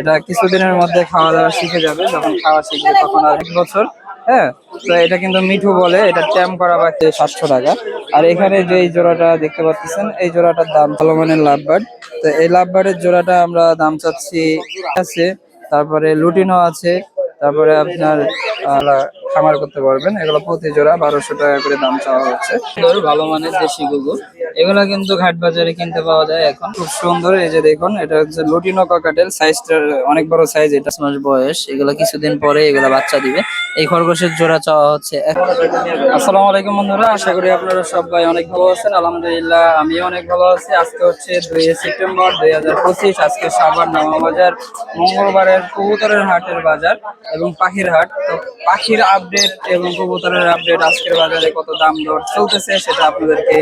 এটা কিছুদিনের মধ্যে খাওয়া দাওয়া শিখে যাবে, যখন খাওয়া শিখবে তখন আর এক বছর হ্যাঁ? তো এটা কিন্তু মিঠু বলে, এটা ট্যাম করা বাকি সাতশো টাকা। আর এখানে যে এই জোড়াটা দেখতে পাচ্ছেন, এই জোড়াটার দাম ভালো মানের লাভবার্ড তো এই লাভবার্ডের জোড়াটা আমরা দাম চাচ্ছি, আছে। তারপরে লুটিনো আছে, তারপরে আপনার খামার করতে পারবেন। এগুলো প্রতি জোড়া বারোশো টাকা করে দাম চাওয়া হচ্ছে। ভালো মানের দেশি গুগু। এগুলো কিন্তু ঘাট বাজারে কিনতে পাওয়া যায় এখন। খুব সুন্দর, এই যে দেখুন, এটা হচ্ছে লুটিনো কাকাটেল। সাইজটা অনেক বড় সাইজ, এটা মাস বয়স। এগুলো কিছুদিন পরে এগুলো বাচ্চা দিবে। এই খরগোশের জোড়া চাওয়া হচ্ছে আসসালামু আলাইকুম বন্ধুরা, আশা করি আপনারা সবাই অনেক ভালো আছেন। আলহামদুলিল্লাহ, আমিও অনেক ভালো আছি। আজকে হচ্ছে দুই সেপ্টেম্বর দুই হাজার পঁচিশ, আজকে সাবার নামাবাজার মঙ্গলবারের কবুতরের হাটের বাজার এবং পাখির হাট। তো পাখির আপডেট এবং কবুতরের আপডেট আজকের বাজারে কত দাম দর চলতেছে সেটা আপনাদেরকে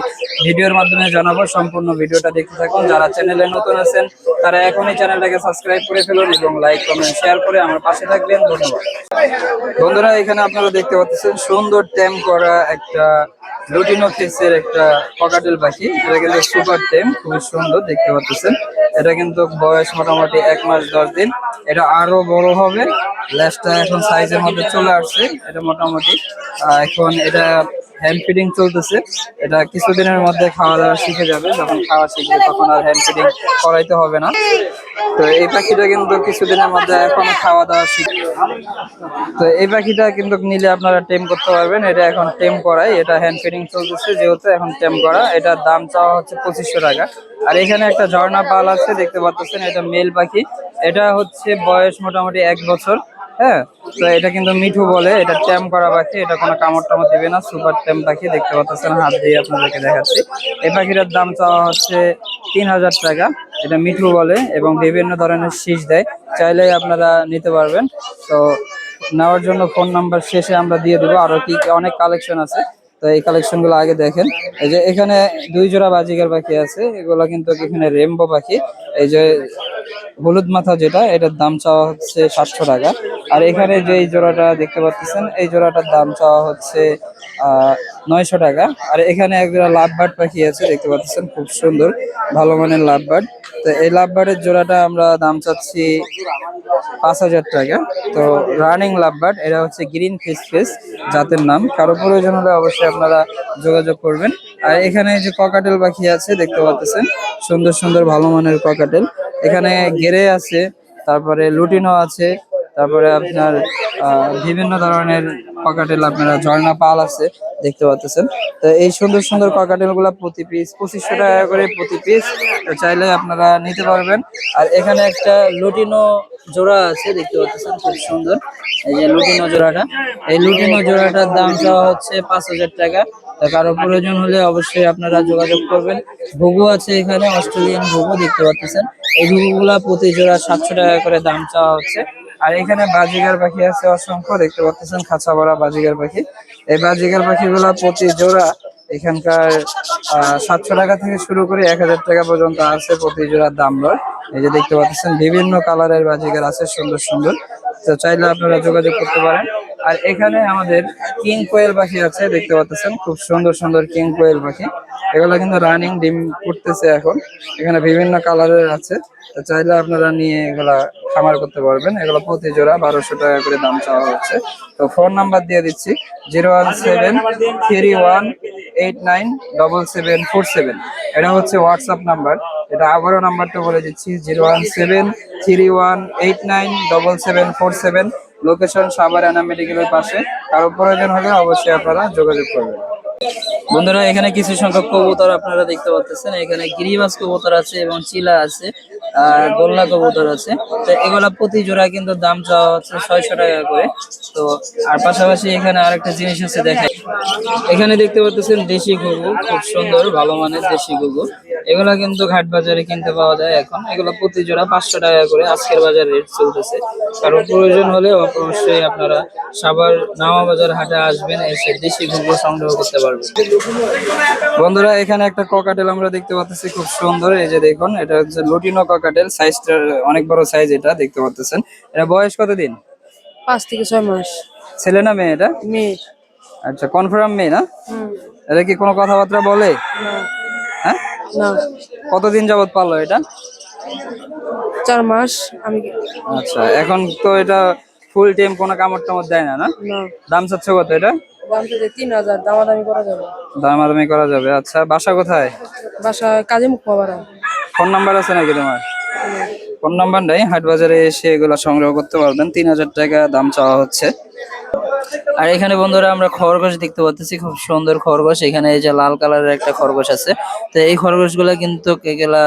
ভিডিওর মাধ্যমে জানাব সম্পূর্ণ ভিডিওটা দেখতে থাকুন। যারা চ্যানেলে নতুন আছেন, তারা এখনই চ্যানেলটাকে সাবস্ক্রাইব করে ফেলুন এবং লাইক, কমেন্ট, শেয়ার করে আমার পাশে থাকবেন। ধন্যবাদ। বন্ধুরা, এখানে আপনারা দেখতে পাচ্ছেন সুন্দর ট্যাম করা একটা লুটিনো ফেসের একটা পকাটেল পাখি। এটা কিন্তু সুপার ট্যাম খুবই সুন্দর দেখতে পাচ্ছেন। এটা কিন্তু বয়স মোটামুটি এক মাস, দশ দিন। এটা আরও বড় হবে। ল্যাসটা এখন সাইজের মধ্যে চলে আসছে। এটা মোটামুটি। এখন এটা হ্যান্ড ফিডিং চলতেছে। এটা কিছুদিনের মধ্যে খাওয়া দাওয়া শিখে যাবে। যখন খাওয়া শিখবে তখন আর হ্যান্ড ফিডিং করাইতে হবে না। তো এই পাখিটা কিন্তু কিছুদিনের মধ্যে এখন খাওয়া দাওয়া শিখবে তো এই পাখিটা কিন্তু নিলে আপনারা টেম করতে পারবেন। এটা এখন টেম করাই। এটা হ্যান্ড ফিডিং চলতেছে। যেহেতু এখন টেম করা। এটার দাম চাওয়া হচ্ছে পঁচিশশো টাকা। আর এখানে একটা ঝর্ণা পাল আছে। দেখতে পাচ্ছেন, এটা মেল পাখি। এটা হচ্ছে বয়স মোটামুটি এক বছর হ্যাঁ? তো এটা কিন্তু মিঠু বলে, এটা ট্যাম করা পাখি, এটা কোনো কামড় টামড় দিবে না, সুপার ট্যাম পাখি, দেখতে পাচ্ছেন, হাত দিয়ে আপনাদেরকে দেখাচ্ছি। এই পাখিটার দাম চাওয়া হচ্ছে তিন হাজার টাকা, এটা মিঠু বলে এবং বিভিন্ন ধরনের শীষ দেয়। চাইলেই আপনারা নিতে পারবেন। তো নেওয়ার জন্য ফোন নাম্বার শেষে আমরা দিয়ে দেবো আরও কি কি, অনেক কালেকশন আছে। তো এই কালেকশনগুলো আগে দেখেন। এই যে এখানে দুই জোড়া বাজিকার পাখি আছে, এগুলো কিন্তু এখানে রেমবো পাখি। এই যে হলুদ মাথা যেটা, এটার দাম চাওয়া হচ্ছে সাতশো টাকা। আর এখানে যে এই জোড়াটা দেখতে পাচ্ছেন, এই জোড়াটার দাম চাওয়া হচ্ছে নয়শো টাকা। আর এখানে এক জোড়া লাভবার্ড পাখি আছে, দেখতে পাচ্ছেন, খুব সুন্দর, ভালো মানের লাভবার্ড তো এই লাভবার্ডের জোড়াটা আমরা দাম চাচ্ছি পাঁচ হাজার টাকা। তো রানিং লাভবার্ড এটা হচ্ছে গ্রিন ফিস ফেস জাতের নাম। কারও প্রয়োজন হলে অবশ্যই আপনারা যোগাযোগ করবেন। আর এখানে যে ককাটেল পাখি আছে, দেখতে পাচ্ছেন, সুন্দর সুন্দর ভালো মানের ককাটেল। এখানে গেরে আছে, তারপরে লুটিনো আছে, তারপরে আপনার বিভিন্ন ধরনের ককাটেল আপনারা ঝর্ণা পাল আছে, দেখতে পাচ্ছেন। তো এই সুন্দর সুন্দর ককাটেলগুলা প্রতি পিস পঁচিশশো টাকা করে প্রতি পিস তো চাইলে আপনারা নিতে পারবেন। আর এখানে একটা লুটিনো জোড়া আছে, দেখতে পাচ্ছেন, খুব সুন্দর। এই যে লুটিনো জোড়াটা, এই লুটিনো জোড়াটার দাম চাওয়া হচ্ছে পাঁচ হাজার টাকা। তো কারও প্রয়োজন হলে অবশ্যই আপনারা যোগাযোগ করবেন। ঘুঘু আছে এখানে, অস্ট্রেলিয়ান ঘুঘু দেখতে পাচ্ছেন। এই ঘুঘুগুলা প্রতি জোড়া সাতশো টাকা করে দাম চাওয়া হচ্ছে। আর এখানে বাজিগার পাখি আছে অসংখ্য, দেখতে পাচ্ছেন খাঁচা ভরা বাজিগার পাখি। এই বাজিগার পাখিগুলা প্রতি জোড়া এখানকার সাতশো টাকা থেকে শুরু করে এক হাজার টাকা পর্যন্ত আছে প্রতি জোড়ার দাম দর। এই যে দেখতে পাচ্ছেন, বিভিন্ন কালারের বাজিগার আছে, সুন্দর সুন্দর। তো চাইলে আপনারা যোগাযোগ করতে পারেন। আর এখানে আমাদের কিং কোয়েল পাখি আছে, দেখতে পাচ্ছেন, খুব সুন্দর সুন্দর কিং কোয়েল পাখি। এগুলো কিন্তু রানিং ডিম করতেছে এখন। এখানে বিভিন্ন কালারের আছে। তো চাইলে আপনারা নিয়ে এগুলা খামার করতে পারবেন। এগুলো প্রতি জোড়া বারোশো টাকা করে দাম চাওয়া হচ্ছে। তো ফোন নাম্বার দিয়ে দিচ্ছি, zero one seven three one eight nine double seven four seven. এটা হচ্ছে হোয়াটসঅ্যাপ নাম্বার। এটা আবারও নাম্বারটা বলে দিচ্ছি, zero one seven three one eight nine double seven four seven. Location সাবার অ্যানা মেডিকেলের পাশে। কারও প্রয়োজন হলে অবশ্যই আপনারা যোগাযোগ করবেন। বন্ধুরা, এখানে কিছু সংখ্যক কবুতর আপনারা দেখতে পাচ্ছেন। এখানে গিরিবাস কবুতর আছে এবং চিলা আছে, আর গোল্লা কবুতর আছে। তো এগুলা প্রতি জোড়া কিন্তু দাম চাওয়া হচ্ছে ছয়শো টাকা করে। তো আর পাশাপাশি এখানে আরেকটা জিনিস আছে দেখেন এখানে দেখতে পাচ্ছেন দেশি ঘুঘু, খুব সুন্দর, ভালো মানের দেশি ঘুঘু। এগুলা কিন্তু ঘাট বাজারে কিনতে পাওয়া যায় এখন। এগুলো প্রতি জোড়া পাঁচশো টাকা করে আজকের বাজার রেট চলতেছে। কারণ প্রয়োজন হলে অবশ্যই আপনারা সাবার নামা বাজার হাটে আসবেন এসে দেশি ঘুঘু সংগ্রহ করতে পারবেন। বন্ধুরা এখানে একটা ককাটেল আমরা দেখতে পাচ্ছি খুব সুন্দর। এই যে দেখুন এটা হচ্ছে লুটিনো ককাটেল সাইজটা অনেক বড় সাইজ এটা দেখতে পাচ্ছেন এটা বয়স কতদিন? পাঁচ থেকে ছয় মাস। ছেলে না মেয়ে এটা? মেয়ে। আচ্ছা কনফার্ম মেয়ে না? হুম, এটা কি কোনো কথাবার্তা বলে? হ্যাঁ? না। কতদিন যাবত পারল এটা? চার মাস আমি আচ্ছা এখন তো এটা ফুল টাইম কোনো কামড় টামড় দেয় না না? দাম চাচ্ছে কত এটা? তিন হাজার দামাদামি করা যাবে। দামাদামি করা যাবে। আচ্ছা বাসা কোথায়? কাজে মুখ ফোন নাম্বার আছে নাকি তোমার? ফোন নাম্বার নেই হাট বাজারে এসে এগুলো সংগ্রহ করতে পারবেন। তিন হাজার টাকা দাম চাওয়া হচ্ছে। আর এখানে বন্ধুরা আমরা খরগোশ দেখতে পাচ্ছি খুব সুন্দর খরগোশ। এখানে এই যে লাল কালারের একটা খরগোশ আছে। তো এই খরগোশগুলো কিন্তু এগুলা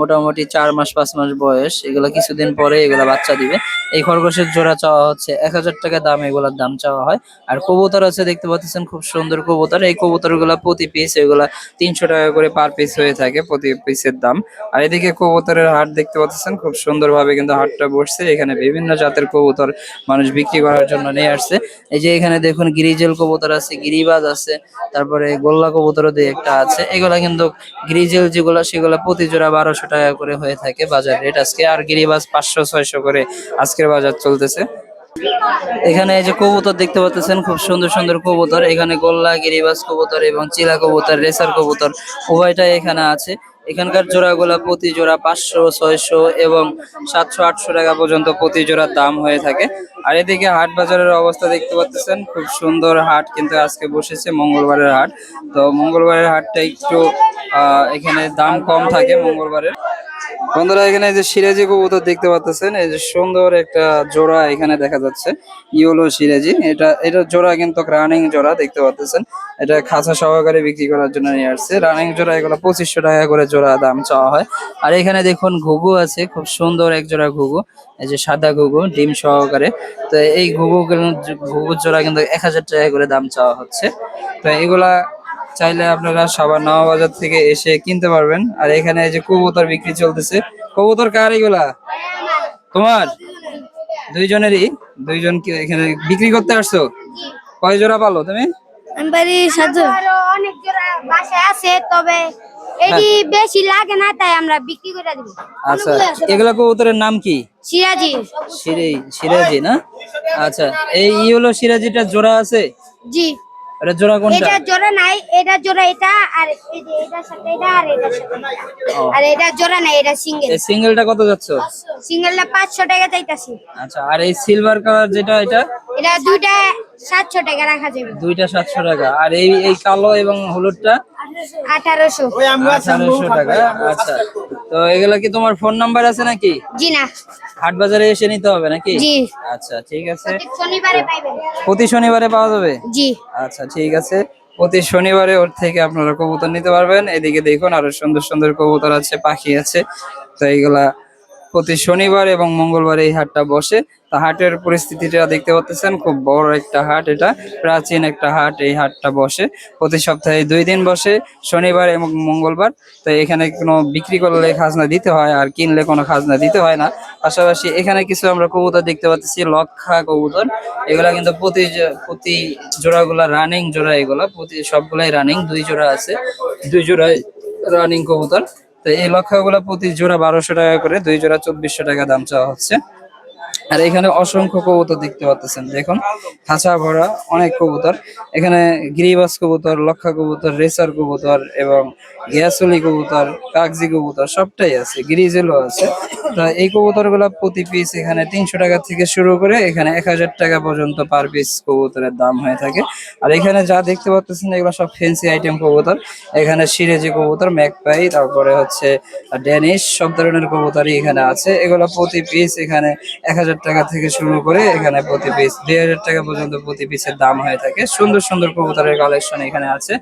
মোটামুটি চার মাস, পাঁচ মাস বয়স। এগুলা কিছুদিন পরে এগুলা বাচ্চা দিবে। এই খরগোশের জোড়া চাওয়া হচ্ছে এক হাজার টাকা দাম, এগুলার দাম চাওয়া হয়। আর কবুতর আছে, দেখতে পাচ্ছেন খুব সুন্দর কবুতর। এই কবুতরগুলা প্রতি পিস এগুলা তিনশো টাকা করে পার পিস হয়ে থাকে প্রতি পিসের দাম। আর এদিকে কবুতরের হাট দেখতে পাচ্ছেন, খুব সুন্দরভাবে কিন্তু হাটটা বসছে। এখানে বিভিন্ন জাতের কবুতর মানুষ বিক্রি করার জন্য নিয়ে আসছে। এই যে এখানে দেখুন, গিরিজেল কবুতর আছে, গিরিবাজ আছে, তারপরে গোল্লা কবুতরও দিয়ে একটা আছে। এগুলা কিন্তু গিরিজেল যেগুলো, সেগুলো প্রতি জোড়া বারোশো টাকা করে হয়ে থাকে বাজার রেট আজকে। আর গিরিবাজ পাঁচশো, ছয়শো করে আজকের বাজার চলতেছে। এখানে এই যে কবুতর দেখতে পাচ্ছেন, খুব সুন্দর সুন্দর কবুতর। এখানে গোল্লা, গিরিবাজ কবুতর এবং চিলা কবুতর, রেসার কবুতর, উভয়টাই এখানে আছে। এখানকার জোড়াগুলা প্রতি জোড়া পাঁচশো, ছয়শো এবং সাতশো, আটশো টাকা পর্যন্ত প্রতি জোড়ার দাম হয়ে থাকে। আর এদিকে হাট বাজারের অবস্থা দেখতে পাচ্ছেন, খুব সুন্দর হাট কিন্তু আজকে বসেছে, মঙ্গলবারের হাট। তো মঙ্গলবারের হাটটা একটু এখানে দাম কম থাকে মঙ্গলবারের। বন্ধুরা, এখানে যে সিরাজি কবুতর দেখতে পাচ্ছেন এই যে সুন্দর একটা জোড়া এখানে দেখা যাচ্ছে, ইয়েলো সিরাজি। এটা এটা জোড়া কিন্তু রানিং জোড়া দেখতে পাচ্ছেন এটা খাঁচা সহকারে বিক্রি করার জন্য নিয়ে আসছে। রানিং জোড়া এগুলো পঁচিশশো টাকা করে জোড়া দাম চাওয়া হয়। আর এখানে দেখুন ঘুঘু আছে, খুব সুন্দর এক জোড়া ঘুঘু, এই যে সাদা ঘুঘু, ডিম সহকারে। তো এই ঘুঘু ঘুঘুর জোড়া কিন্তু এক হাজার টাকা করে দাম চাওয়া হচ্ছে। তো এগুলা চাইলে আপনারা সবার নওয়া বাজার থেকে এসে কিনতে পারবেন। আর এখানে এই যে কবুতর বিক্রি চলতেছে। কবুতর কার এগুলা? তোমার? দুইজনেরই? দুইজন কি এখানে বিক্রি করতে আসছো? কয় জোড়া পালো তুমি? আমি বাড়ি সাজু অনেক জোড়া বাসায় আছে তবে এটি বেশি লাগে না তাই আমরা বিক্রি করে দিব। আচ্ছা এগুলা কবুতরের নাম কি? সিরাজি। সিরে সিরাজি না? আচ্ছা এই ই হলো সিরাজিটা জোড়া আছে? জি। এটা জোড়া কোনটা? এটা জোড়া নাই এটা জোড়া এটা আর এই যে এটার সাথে এটা আর এটার সাথে এটা। আর এটা জোড়া নাই এটা সিঙ্গেল। এই সিঙ্গেলটা কত যাচ্ছে? সিঙ্গেলটা পাঁচশো টাকা চাইতাছি। আচ্ছা আর এই সিলভার কালার যেটা এটা? এটা দুইটা সাতশো টাকা রাখা যাবে। দুইটা সাতশো টাকা। আর এই এই কালো এবং হলুদটা? আঠারোশো। আঠারোশো টাকা। আচ্ছা। তো এগুলা কি তোমার ফোন নাম্বার আছে নাকি? জি না। হাট বাজারে এসে নিতে হবে নাকি? জি। আচ্ছা ঠিক আছে। শনিবারে পাইবেন। প্রতি শনিবারে পাওয়া যাবে? জি। আচ্ছা ঠিক আছে। প্রতি শনিবারে ওর থেকে আপনারা কবুতর নিতে পারবেন। এদিকে দেখুন আরও সুন্দর সুন্দর কবুতর আছে পাখি আছে। তো এইগুলা প্রতি শনিবার এবং মঙ্গলবার এই হাটটা বসে। তা হাটের পরিস্থিতিটা দেখতে পাচ্ছেন খুব বড় একটা হাট এটা, প্রাচীন একটা হাট এই হাটটা বসে। প্রতি সপ্তাহে দুই দিন বসে, শনিবার এবং মঙ্গলবার। তো এখানে কোনো বিক্রি করলে খাজনা দিতে হয়, আর কিনলে কোনো খাজনা দিতে হয় না। পাশাপাশি এখানে কিছু আমরা কবুতর দেখতে পাচ্ছি, লক্ষা কবুতর। এগুলা কিন্তু প্রতি প্রতি জোড়াগুলা রানিং জোড়া এগুলা, প্রতি সবগুলাই রানিং দুই জোড়া আছে, দুই জোড়ায় রানিং কবুতর। তো এই লক্ষ্যগুলো প্রতি জোড়া বারোশো টাকা করে, দুই জোড়া চব্বিশশো টাকা দাম চাওয়া হচ্ছে। আর এখানে অসংখ্য কবুতর দেখতে পাচ্ছেন দেখুন। খাঁচা ভরা অনেক কবুতর। এখানে গিরিবাস কবুতর, লক্ষা কবুতর, রেসার কবুতর এবং গ্যাসলি কবুতর, কাগজি কবুতর, সবটাই আছে, গিরিজেলও আছে। তো এই কবুতরগুলা প্রতি পিস এখানে তিনশো টাকা থেকে শুরু করে এখানে এক হাজার টাকা পর্যন্ত পার পিস কবুতরের দাম হয়ে থাকে। আর এখানে যা দেখতে পাচ্ছেন এগুলো সব ফেন্সি আইটেম কবুতর। এখানে সিরেজি কবুতর ম্যাকপাই তারপরে হচ্ছে ড্যানিশ সব ধরনের কবুতরই এখানে আছে। এগুলো প্রতি পিস এখানে এক হাজার টাকা থেকে শুরু করে এখানে প্রতি পিস দুই হাজার টাকা পর্যন্ত প্রতি পিসের দাম হয়ে থাকে। সুন্দর সুন্দর কবুতরের কালেকশন এখানে আছে।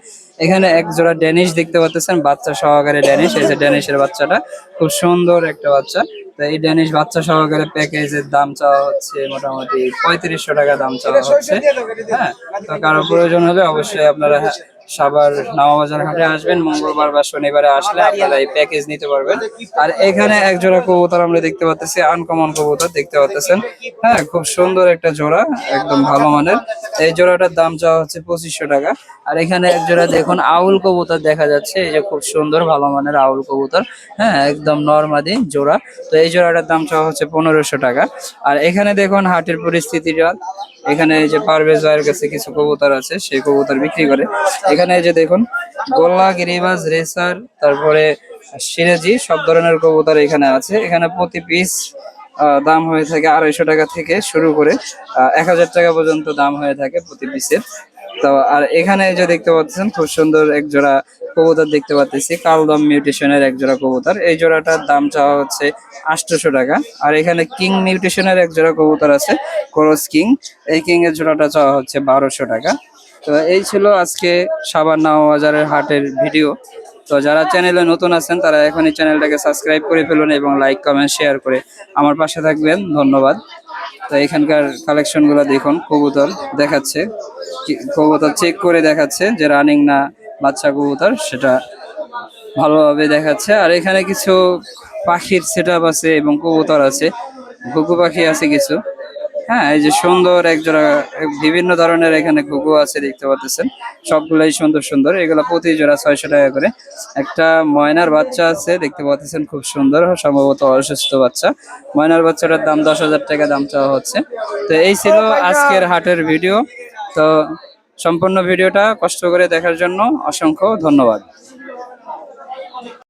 এখানে এক জোড়া ড্যানিশ দেখতে পাচ্ছেন বাচ্চা সহকারে ড্যানিশ এই যে ড্যানিশের বাচ্চাটা। খুব সুন্দর একটা বাচ্চা। তো এই ড্যানিশ বাচ্চা সহকারে প্যাকেজের দাম চাওয়া হচ্ছে মোটামুটি পঁয়ত্রিশশো টাকা দাম চাওয়া হচ্ছে। হ্যাঁ তো কারও প্রয়োজন হলে অবশ্যই আপনারা সাবার নামাবাজার হাটে আসবেন, মঙ্গলবার বা শনিবারে আসলে আপনারা এই প্যাকেজ নিতে পারবেন। আর এখানে এক জোড়া কবুতর আমরা দেখতে পাচ্ছি আনকমন কবুতর দেখতে পাচ্ছেন হ্যাঁ খুব সুন্দর একটা জোড়া, একদম ভালো মানের। এই জোড়াটার দাম চাওয়া হচ্ছে পঁচিশশো টাকা। আর এখানে এক জোড়া দেখুন, আউল কবুতর দেখা যাচ্ছে। এই যে খুব সুন্দর, ভালো মানের আউল কবুতর। হ্যাঁ একদম নর্মাদি জোড়া। তো এই জোড়াটার দাম চাওয়া হচ্ছে পনেরোশো টাকা। আর এখানে দেখুন, হাটের পরিস্থিতিটা এখানে এই যে পারভেজ ভাইয়ের কাছে কিছু কবুতর আছে, সেই কবুতর বিক্রি করে। এখানে যে দেখুন, গোল্লা, গিরিবাজ, রেসার, তারপরে সিরাজি, সব ধরনের কবুতর এখানে আছে। এখানে প্রতি পিস দাম হয়ে থাকে আড়াইশো টাকা থেকে শুরু করে এক হাজার টাকা পর্যন্ত দাম হয়ে থাকে প্রতি পিসের তো, আর এখানে যে দেখতে পাচ্ছেন, খুব সুন্দর এক জোড়া কবুতর দেখতে পাচ্ছি কালদম মিউটেশনের এক জোড়া কবুতর। এই জোড়াটার দাম চাওয়া হচ্ছে আটশোশো টাকা। আর এখানে কিং মিউটেশনের এক জোড়া কবুতর আছে ক্রস কিং এই কিং এর জোড়াটা চাওয়া হচ্ছে বারোশো টাকা। তো এই ছিল আজকে সাবান বাজারের হাটের ভিডিও। তো যারা চ্যানেলে নতুন আছেন, তারা এখনই চ্যানেলটাকে সাবস্ক্রাইব করে ফেলুন এবং লাইক, কমেন্ট, শেয়ার করে আমার পাশে থাকবেন। ধন্যবাদ। তো এখানকার কালেকশনগুলো দেখুন, কবুতর দেখাচ্ছে। কবুতর চেক করে দেখাচ্ছে যে রানিং না বাচ্চা কবুতর, সেটা ভালোভাবে দেখাচ্ছে। আর এখানে কিছু পাখির সেট আছে এবং কবুতর আছে। ঘুঘু পাখি আছে কিছু। হ্যাঁ এই যে সুন্দর এক জোড়া বিভিন্ন ধরনের এখানে ঘুঘু আছে দেখতে পাচ্ছেন। সবগুলাই সুন্দর সুন্দর, এগুলো প্রতি জোড়া ছয়শো টাকা করে। একটা ময়নার বাচ্চা আছে, দেখতে পাচ্ছেন খুব সুন্দর, সম্ভবত অসুস্থ বাচ্চা। ময়নার বাচ্চাটার দাম দশ হাজার টাকা দাম চাওয়া হচ্ছে। তো এই ছিল আজকের হাটের ভিডিও। তো সম্পূর্ণ ভিডিওটা কষ্ট করে দেখার জন্য অসংখ্য ধন্যবাদ।